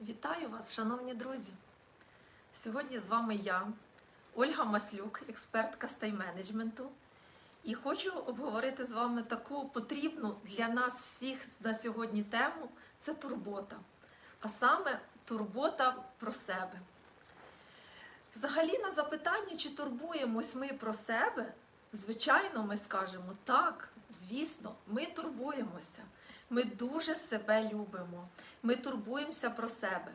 Вітаю вас, шановні друзі! Сьогодні з вами я, Ольга Маслюк, експертка з тайм-менеджменту, і хочу обговорити з вами таку потрібну для нас всіх на сьогодні тему це турбота. А саме турбота про себе. Взагалі, на запитання, чи турбуємось ми про себе, звичайно, ми скажемо так, звісно, ми турбуємося. Ми дуже себе любимо. Ми турбуємося про себе.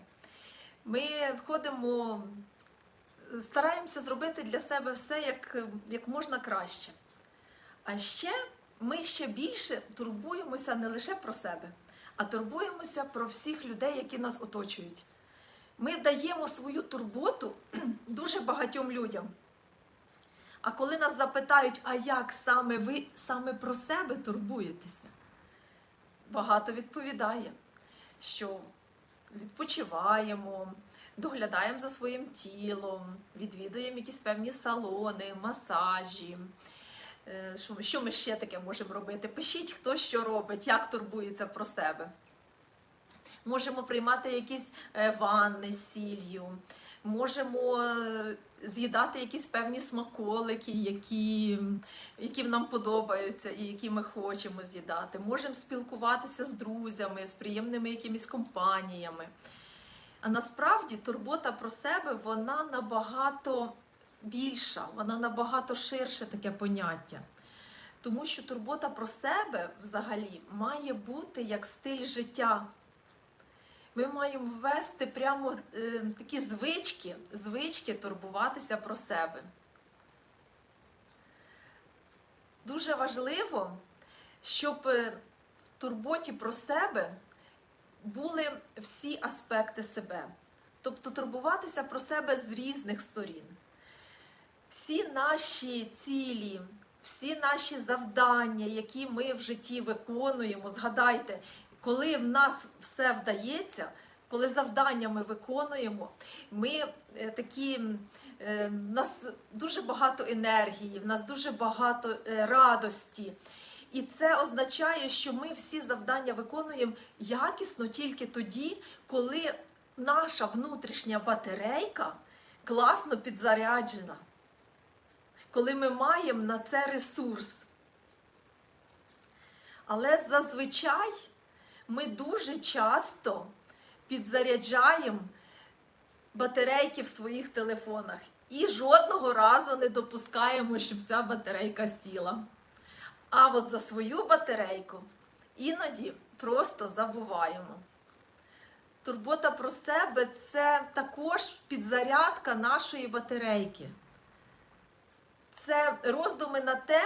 Ми входимо, стараємося зробити для себе все як, як можна краще. А ще ми ще більше турбуємося не лише про себе, а турбуємося про всіх людей, які нас оточують. Ми даємо свою турботу дуже багатьом людям. А коли нас запитають, а як саме ви саме про себе турбуєтеся? багато відповідає, що відпочиваємо, доглядаємо за своїм тілом, відвідуємо якісь певні салони, масажі. Е, Що, ми ще таке можемо робити? Пишіть, хто що робить, як турбується про себе. Можемо приймати якісь е, ванни з сіллю, можемо е, з'їдати якісь певні смаколики, які, які нам подобаються і які ми хочемо з'їдати. Можемо спілкуватися з друзями, з приємними якимись компаніями. А насправді турбота про себе вона набагато більша, вона набагато ширше таке поняття. Тому що турбота про себе взагалі має бути як стиль життя. Ми маємо ввести прямо е, такі звички, звички турбуватися про себе. Дуже важливо, щоб е, в турботі про себе були всі аспекти себе. Тобто турбуватися про себе з різних сторін. Всі наші цілі, всі наші завдання, які ми в житті виконуємо, згадайте, коли в нас все вдається, коли завдання ми виконуємо, ми е, такі. е, В нас дуже багато енергії, в нас дуже багато е, радості. І це означає, що ми всі завдання виконуємо якісно тільки тоді, коли наша внутрішня батарейка класно підзаряджена, коли ми маємо на це ресурс. Але зазвичай ми дуже часто підзаряджаємо батарейки в своїх телефонах і жодного разу не допускаємо, щоб ця батарейка сіла. А от за свою батарейку іноді просто забуваємо. Турбота про себе це також підзарядка нашої батарейки. Це роздуми на те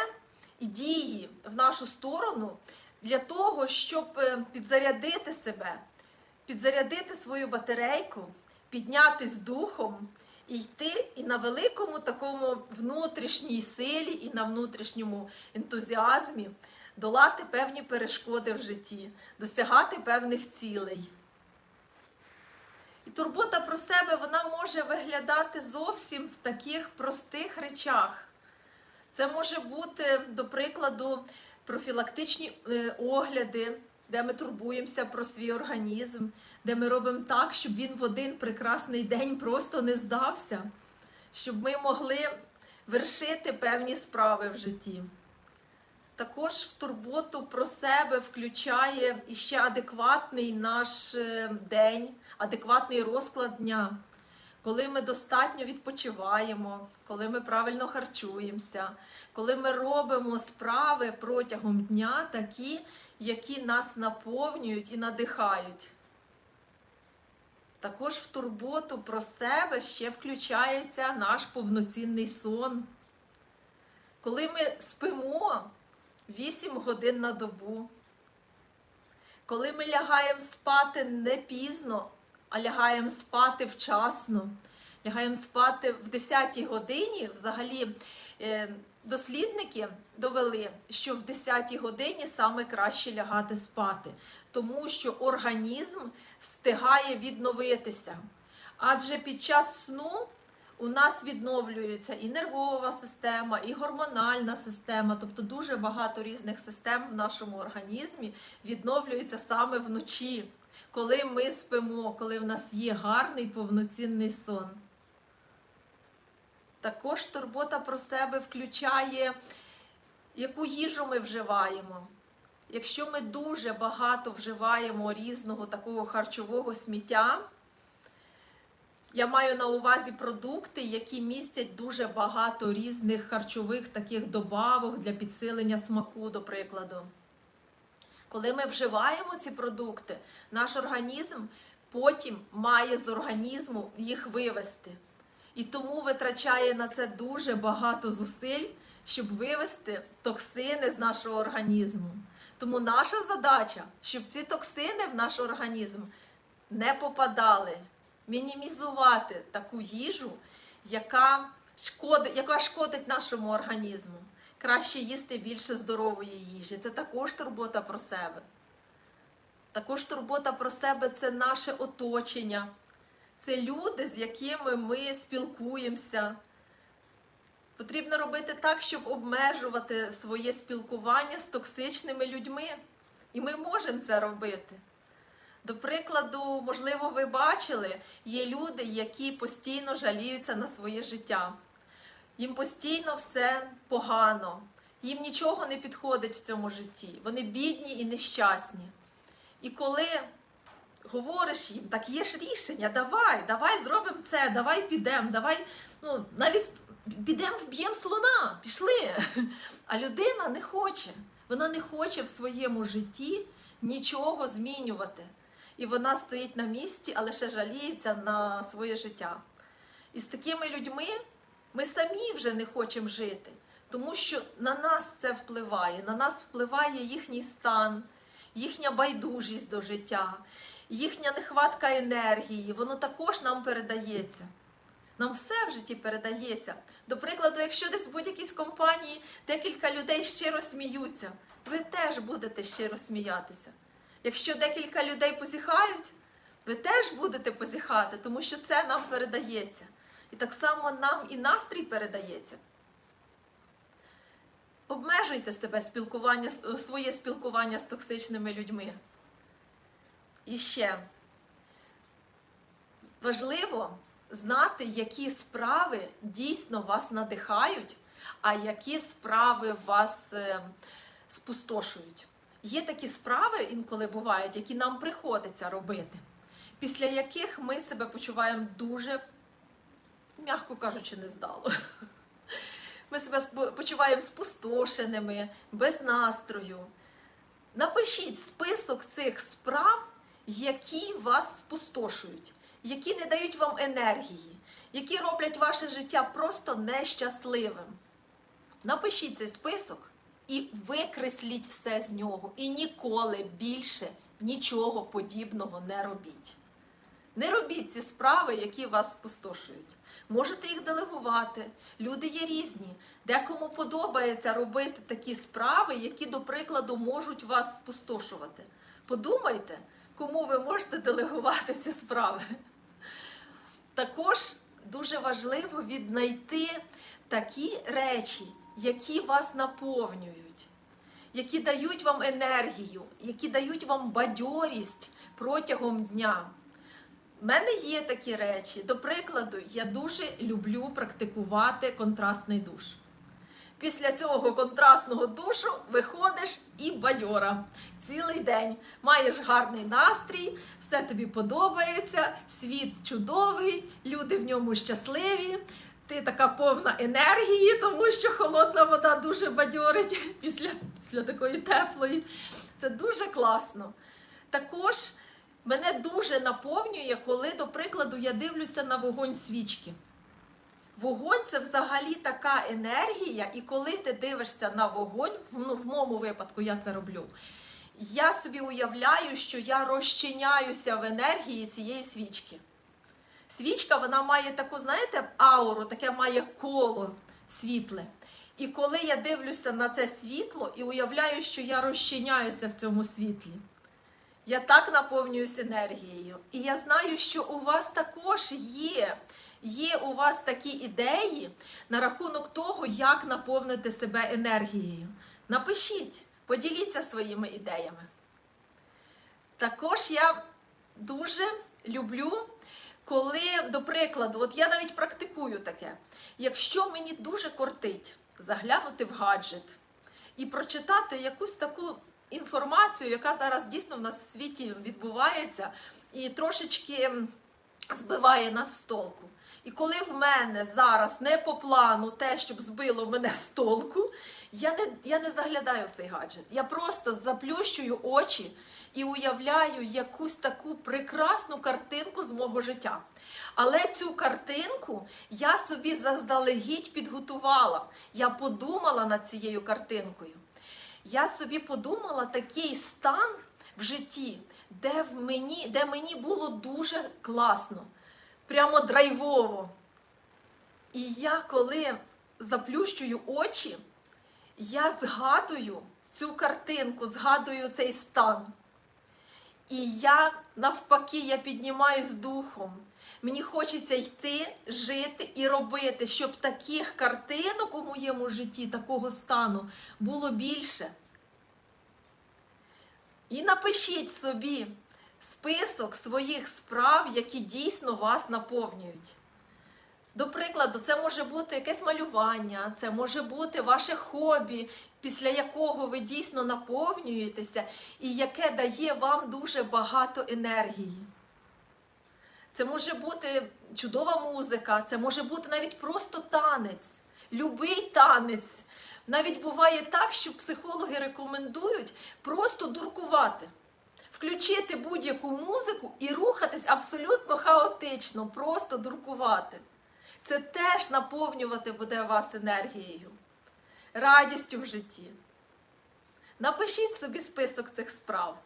і дії в нашу сторону для того, щоб е, підзарядити себе, підзарядити свою батарейку, піднятись духом і йти і на великому такому внутрішній силі, і на внутрішньому ентузіазмі долати певні перешкоди в житті, досягати певних цілей. І турбота про себе вона може виглядати зовсім в таких простих речах. Це може бути, до прикладу, профілактичні е, огляди, де ми турбуємося про свій організм, де ми робимо так, щоб він в один прекрасний день просто не здався, щоб ми могли вершити певні справи в житті. Також в турботу про себе включає іще адекватний наш е, день, адекватний розклад дня, коли ми достатньо відпочиваємо, коли ми правильно харчуємося, коли ми робимо справи протягом дня такі, які нас наповнюють і надихають. Також в турботу про себе ще включається наш повноцінний сон. Коли ми спимо 8 годин на добу, коли ми лягаємо спати не пізно, а лягаємо спати вчасно, лягаємо спати в 10-й годині, взагалі е, дослідники довели, що в 10-й годині саме краще лягати спати, тому що організм встигає відновитися. Адже під час сну у нас відновлюється і нервова система, і гормональна система, тобто дуже багато різних систем в нашому організмі відновлюється саме вночі. Коли ми спимо, коли в нас є гарний повноцінний сон. Також турбота про себе включає, яку їжу ми вживаємо. Якщо ми дуже багато вживаємо різного такого харчового сміття, я маю на увазі продукти, які містять дуже багато різних харчових таких добавок для підсилення смаку, до прикладу. Коли ми вживаємо ці продукти, наш організм потім має з організму їх вивести. І тому витрачає на це дуже багато зусиль, щоб вивести токсини з нашого організму. Тому наша задача, щоб ці токсини в наш організм не попадали, мінімізувати таку їжу, яка шкодить, яка шкодить нашому організму. Краще їсти більше здорової їжі. Це також турбота про себе. Також турбота про себе це наше оточення. Це люди, з якими ми спілкуємося. Потрібно робити так, щоб обмежувати своє спілкування з токсичними людьми. І ми можемо це робити. До прикладу, можливо, ви бачили, є люди, які постійно жаліються на своє життя. Їм постійно все погано, їм нічого не підходить в цьому житті. Вони бідні і нещасні. І коли говориш їм, так є ж рішення, давай, давай зробимо це, давай підемо, давай, ну, навіть підемо вб'ємо слона, пішли. А людина не хоче. Вона не хоче в своєму житті нічого змінювати. І вона стоїть на місці, а лише жаліється на своє життя. І з такими людьми ми самі вже не хочемо жити, тому що на нас це впливає, на нас впливає їхній стан, їхня байдужість до життя, їхня нехватка енергії, воно також нам передається. Нам все в житті передається. До прикладу, якщо десь в будь-якійсь компанії декілька людей щиро сміються, ви теж будете щиро сміятися. Якщо декілька людей позіхають, ви теж будете позіхати, тому що це нам передається. Так само нам і настрій передається. Обмежуйте себе спілкування, своє спілкування з токсичними людьми. І ще важливо знати, які справи дійсно вас надихають, а які справи вас е, спустошують. Є такі справи, інколи бувають, які нам приходиться робити, після яких ми себе почуваємо дуже, м'яко кажучи, нездало. Ми себе почуваємо спустошеними, без настрою. Напишіть список цих справ, які вас спустошують, які не дають вам енергії, які роблять ваше життя просто нещасливим. Напишіть цей список і викресліть все з нього. І ніколи більше нічого подібного не робіть. Не робіть ці справи, які вас спустошують. Можете їх делегувати. Люди є різні. Декому подобається робити такі справи, які, до прикладу, можуть вас спустошувати. Подумайте, кому ви можете делегувати ці справи. Також дуже важливо віднайти такі речі, які вас наповнюють, які дають вам енергію, які дають вам бадьорість протягом дня. У мене є такі речі. До прикладу, я дуже люблю практикувати контрастний душ. Після цього контрастного душу виходиш і бадьора цілий день. Маєш гарний настрій, все тобі подобається, світ чудовий, люди в ньому щасливі. Ти така повна енергії, тому що холодна вода дуже бадьорить після, після такої теплої. Це дуже класно. Також мене дуже наповнює, коли, до прикладу, я дивлюся на вогонь свічки. Вогонь це взагалі така енергія, і коли ти дивишся на вогонь, ну, в моєму випадку я це роблю. Я собі уявляю, що я розчиняюся в енергії цієї свічки. Свічка вона має таку, знаєте, ауру, таке має коло світле. І коли я дивлюся на це світло і уявляю, що я розчиняюся в цьому світлі, я так наповнююсь енергією. І я знаю, що у вас також є. Є у вас такі ідеї на рахунок того, як наповнити себе енергією. Напишіть, поділіться своїми ідеями. Також я дуже люблю, коли, до прикладу, от я навіть практикую таке. Якщо мені дуже кортить заглянути в гаджет і прочитати якусь таку інформацію, яка зараз дійсно в нас в світі відбувається, і трошечки збиває нас з толку. І коли в мене зараз не по плану те, щоб збило мене з толку, я не, я не заглядаю в цей гаджет. Я просто заплющую очі і уявляю якусь таку прекрасну картинку з мого життя. Але цю картинку я собі заздалегідь підготувала. Я подумала над цією картинкою. Я собі подумала такий стан в житті, де в мені, де мені було дуже класно, прямо драйвово. І я, коли заплющую очі, я згадую цю картинку, згадую цей стан. І я навпаки, я піднімаюсь духом. Мені хочеться йти, жити і робити, щоб таких картинок у моєму житті, такого стану було більше. І напишіть собі список своїх справ, які дійсно вас наповнюють. До прикладу, це може бути якесь малювання, це може бути ваше хобі, після якого ви дійсно наповнюєтеся, і яке дає вам дуже багато енергії. Це може бути чудова музика, це може бути навіть просто танець, любий танець. Навіть буває так, що психологи рекомендують просто дуркувати, включити будь-яку музику і рухатись абсолютно хаотично, просто дуркувати. Це теж наповнювати буде вас енергією, радістю в житті. Напишіть собі список цих справ.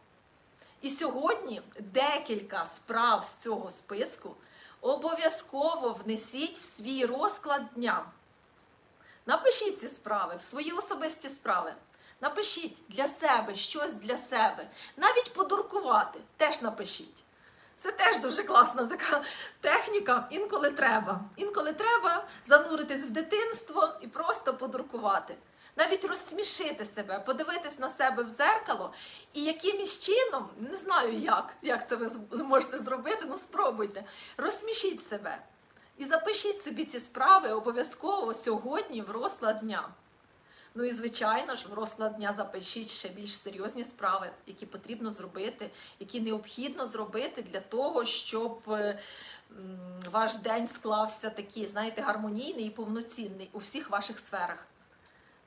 І сьогодні декілька справ з цього списку обов'язково внесіть в свій розклад дня. Напишіть ці справи, в свої особисті справи. Напишіть для себе щось для себе. Навіть подуркувати теж напишіть. Це теж дуже класна така техніка. Інколи треба. Інколи треба зануритись в дитинство і просто подуркувати. Навіть розсмішити себе, подивитись на себе в зеркало і якимось чином, не знаю як, як це ви зможете зробити, ну спробуйте. Розсмішіть себе. І запишіть собі ці справи обов'язково сьогодні в розклад дня. Ну і звичайно ж, в розклад дня запишіть ще більш серйозні справи, які потрібно зробити, які необхідно зробити для того, щоб е, ваш день склався такий, знаєте, гармонійний і повноцінний у всіх ваших сферах.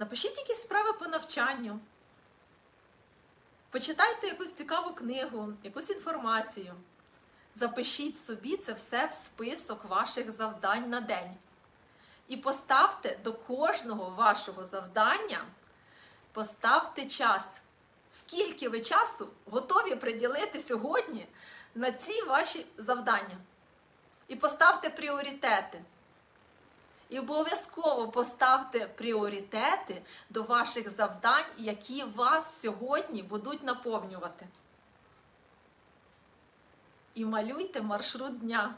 Напишіть якісь справи по навчанню. Почитайте якусь цікаву книгу, якусь інформацію. Запишіть собі це все в список ваших завдань на день. І поставте до кожного вашого завдання, поставте час. Скільки ви часу готові приділити сьогодні на ці ваші завдання? І поставте пріоритети. І обов'язково поставте пріоритети до ваших завдань, які вас сьогодні будуть наповнювати. І малюйте маршрут дня.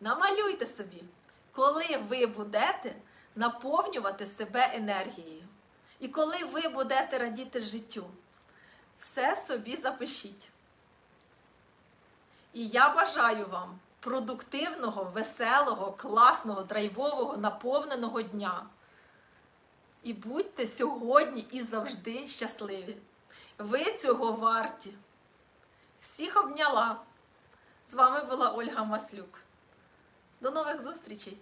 Намалюйте собі, коли ви будете наповнювати себе енергією. І коли ви будете радіти життю. Все собі запишіть. І я бажаю вам продуктивного, веселого, класного, драйвового, наповненого дня. І будьте сьогодні і завжди щасливі. Ви цього варті. Всіх обняла. З вами була Ольга Маслюк. До нових зустрічей!